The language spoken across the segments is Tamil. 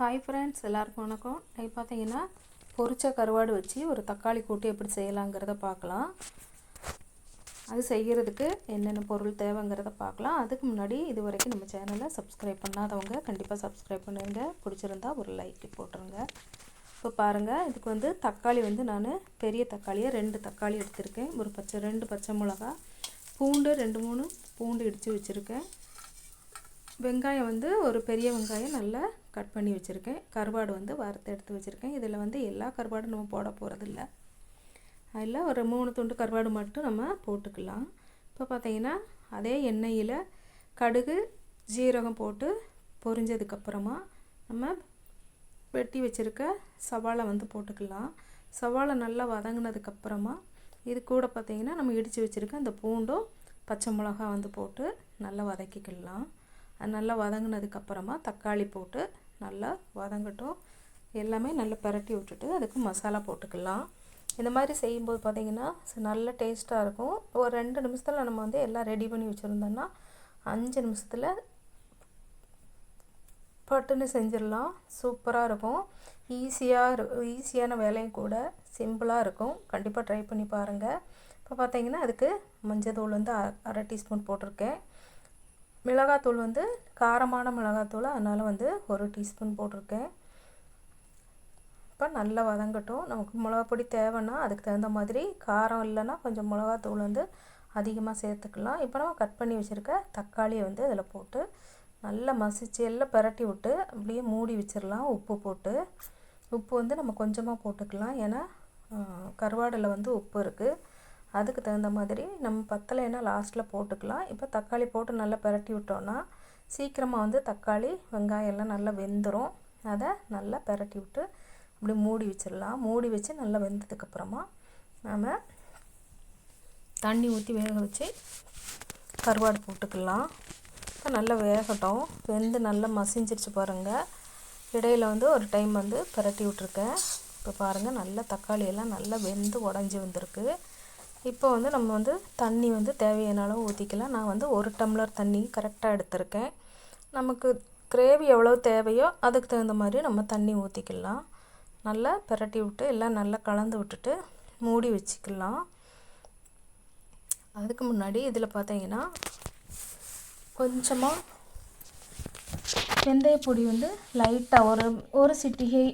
ஹாய் ஃப்ரெண்ட்ஸ் எல்லாருக்கும் வணக்கம். இன்னைக்கு பார்த்தீங்கன்னா பொரிச்ச கருவாடு வச்சு ஒரு தக்காளி கூட்டு எப்படி செய்யலாங்கிறத பார்க்கலாம் அது செய்கிறதுக்கு என்னென்ன பொருள் தேவைங்கிறத பார்க்கலாம் அதுக்கு முன்னாடி இது வரைக்கும் நம்ம சேனலை சப்ஸ்கிரைப் பண்ணாதவங்க கண்டிப்பாக சப்ஸ்கிரைப் பண்ணுங்க. பிடிச்சிருந்தா ஒரு லைக் போட்டுருங்க. இப்போ பாருங்கள் இதுக்கு வந்து தக்காளி வந்து நான் பெரிய தக்காளியை ரெண்டு தக்காளி எடுத்திருக்கேன். ஒரு பச்சை ரெண்டு பச்சை மிளகா பூண்டு ரெண்டு மூணு பூண்டு இடித்து வச்சுருக்கேன். வெங்காயம் வந்து ஒரு பெரிய வெங்காயம் நல்லா கட் பண்ணி வச்சுருக்கேன். கருவாடு வந்து வறுத்து எடுத்து வச்சுருக்கேன். இதில் வந்து எல்லா கருவாடும் நம்ம போட போகிறதில்ல அதில் ஒரு மூணு துண்டு கருவாடு மட்டும் நம்ம போட்டுக்கலாம். இப்போ பார்த்தீங்கன்னா அதே எண்ணெயில் கடுகு ஜீரகம் போட்டு பொரிஞ்சதுக்கப்புறமா நம்ம வெட்டி வச்சுருக்க சவாலை வந்து போட்டுக்கலாம். சவாலை நல்லா வதங்கினதுக்கப்புறமா இது கூட பார்த்திங்கன்னா நம்ம இடித்து வச்சுருக்க அந்த பூண்டும் பச்சை மிளகா வந்து போட்டு நல்லா வதக்கிக்கலாம். அது நல்லா வதங்கினதுக்கப்புறமா தக்காளி போட்டு நல்லா வதங்கட்டும். எல்லாமே நல்லா பரட்டி விட்டுட்டு அதுக்கு மசாலா போட்டுக்கலாம். இந்த மாதிரி செய்யும்போது பார்த்திங்கன்னா நல்ல டேஸ்ட்டாக இருக்கும். ஒரு ரெண்டு நிமிஷத்தில் நம்ம வந்து எல்லாம் ரெடி பண்ணி வச்சுருந்தோன்னா அஞ்சு நிமிஷத்தில் பட்டுன்னு செஞ்சிடலாம். சூப்பராக இருக்கும். ஈஸியாக ஈஸியான வேலையும் கூட சிம்பிளாக இருக்கும். கண்டிப்பாக ட்ரை பண்ணி பாருங்கள் இப்போ பார்த்தீங்கன்னா அதுக்கு மஞ்சள் தூள் வந்து அரை டீஸ்பூன் போட்டிருக்கேன். மிளகாத்தூள் வந்து காரமான மிளகாத்தூள் அதனால் வந்து ஒரு டீஸ்பூன் போட்டிருக்கேன். இப்போ நல்லா வதங்கட்டும். நமக்கு மிளகாப்பொடி தேவைன்னா அதுக்கு தகுந்த மாதிரி காரம் இல்லைன்னா கொஞ்சம் மிளகாத்தூள் வந்து அதிகமாக சேர்த்துக்கலாம். இப்போ நம்ம கட் பண்ணி வச்சுருக்க தக்காளியை வந்து அதில் போட்டு நல்லா மசிச்சு எல்லாம் பரட்டி விட்டு அப்படியே மூடி வச்சிடலாம். உப்பு போட்டு. உப்பு வந்து நம்ம கொஞ்சமாக போட்டுக்கலாம். ஏன்னா கருவாடில் வந்து உப்பு இருக்குது அதுக்கு தகுந்த மாதிரி நம்ம பத்தலைன்னா லாஸ்ட்டில் போட்டுக்கலாம். இப்போ தக்காளி போட்டு நல்லா பரட்டி விட்டோன்னா சீக்கிரமாக வந்து தக்காளி வெங்காயம் எல்லாம் நல்லா வெந்துடும் அதை நல்லா பரட்டி விட்டு அப்படி மூடி வச்சிடலாம். மூடி வச்சு நல்லா வெந்ததுக்கப்புறமா நம்ம தண்ணி ஊற்றி வேக வச்சு கருவாடு போட்டுக்கலாம். இப்போ நல்லா வேகட்டும். வெந்து நல்லா மசிஞ்சிருச்சு பாருங்கள் இடையில் வந்து ஒரு டைம் வந்து பரட்டி விட்ருக்கேன் இப்போ பாருங்கள் நல்லா தக்காளி எல்லாம் நல்லா வெந்து உடஞ்சி வந்திருக்கு. இப்போ வந்து நம்ம வந்து தண்ணி வந்து தேவையான அளவு ஊற்றிக்கலாம் நான் வந்து ஒரு டம்ளர் தண்ணி கரெக்டாக எடுத்திருக்கேன். நமக்கு கிரேவி எவ்வளோ தேவையோ அதுக்கு தகுந்த மாதிரி நம்ம தண்ணி ஊற்றிக்கலாம் நல்லா பிரட்டி விட்டு எல்லாம் நல்லா கலந்து விட்டுட்டு மூடி வச்சுக்கலாம். அதுக்கு முன்னாடி இதில் பார்த்தீங்கன்னா கொஞ்சமாக வெந்தயப்பொடி வந்து லைட்டாக ஒரு ஒரு சிட்டிகை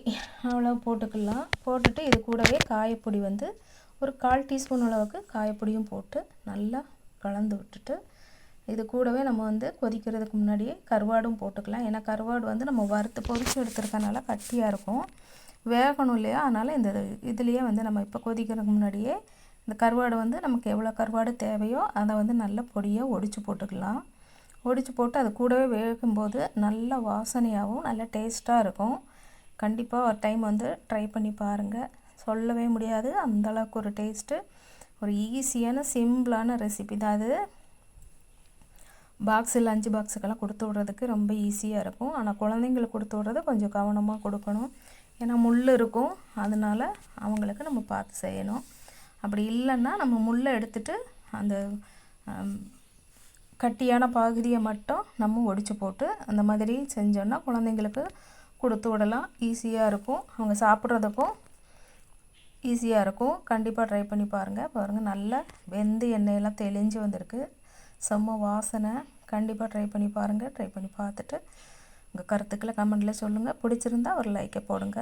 அவ்வளோ போட்டுக்கலாம். போட்டுட்டு இது கூடவே காயப்பொடி வந்து ஒரு கால் டீஸ்பூன் அளவுக்கு காயப்பொடியும் போட்டு நல்லா கலந்து விட்டுட்டு இது கூடவே நம்ம வந்து கொதிக்கிறதுக்கு முன்னாடியே கருவாடும் போட்டுக்கலாம். ஏன்னா கருவாடு வந்து நம்ம வறுத்து பொறிச்சு எடுத்துருக்கனால கட்டியாக இருக்கும். வேகணும் இல்லையா? அதனால் இந்த இதுலேயே வந்து நம்ம இப்போ கொதிக்கிறதுக்கு முன்னாடியே இந்த கருவாடு வந்து நமக்கு எவ்வளோ கருவாடு தேவையோ அதை வந்து நல்லா பொடியாக ஒடிச்சு போட்டுக்கலாம். ஒடிச்சு போட்டு அது கூடவே வேகும்போது நல்ல வாசனையாகவும் நல்ல டேஸ்ட்டாக இருக்கும். கண்டிப்பாக ஒரு டைம் வந்து ட்ரை பண்ணி பாருங்கள் சொல்லவே முடியாது. அந்தளவுக்கு ஒரு டேஸ்ட்டு ஒரு ஈஸியான சிம்பிளான ரெசிபி தான் அது. பாக்ஸில் லஞ்சு பாக்ஸுக்கெல்லாம் கொடுத்து விட்றதுக்கு ரொம்ப ஈஸியாக இருக்கும். ஆனால் குழந்தைங்களுக்கு கொடுத்து விட்றது கொஞ்சம் கவனமாக கொடுக்கணும். ஏன்னா முள் இருக்கும். அதனால் அவங்களுக்கு நம்ம பார்த்து செய்யணும். அப்படி இல்லைன்னா நம்ம முள்ளை எடுத்துட்டு அந்த கட்டியான பகுதியை மட்டும் நம்ம ஒடிச்சு போட்டு அந்த மாதிரி செஞ்சோன்னா குழந்தைங்களுக்கு கொடுத்து விடலாம். ஈஸியாக இருக்கும். அவங்க சாப்பிட்றதுக்கும் ஈஸியாக இருக்கும். கண்டிப்பாக ட்ரை பண்ணி பாருங்கள் பாருங்கள் நல்லா வெந்து எண்ணெயெல்லாம் தெளிஞ்சு வந்திருக்கு. செம்ம வாசனை. கண்டிப்பாக ட்ரை பண்ணி பாருங்கள் ட்ரை பண்ணி பார்த்துட்டு உங்கள் கருத்துக்களை கமெண்டில் சொல்லுங்கள் பிடிச்சிருந்தா ஒரு லைக்கை போடுங்க.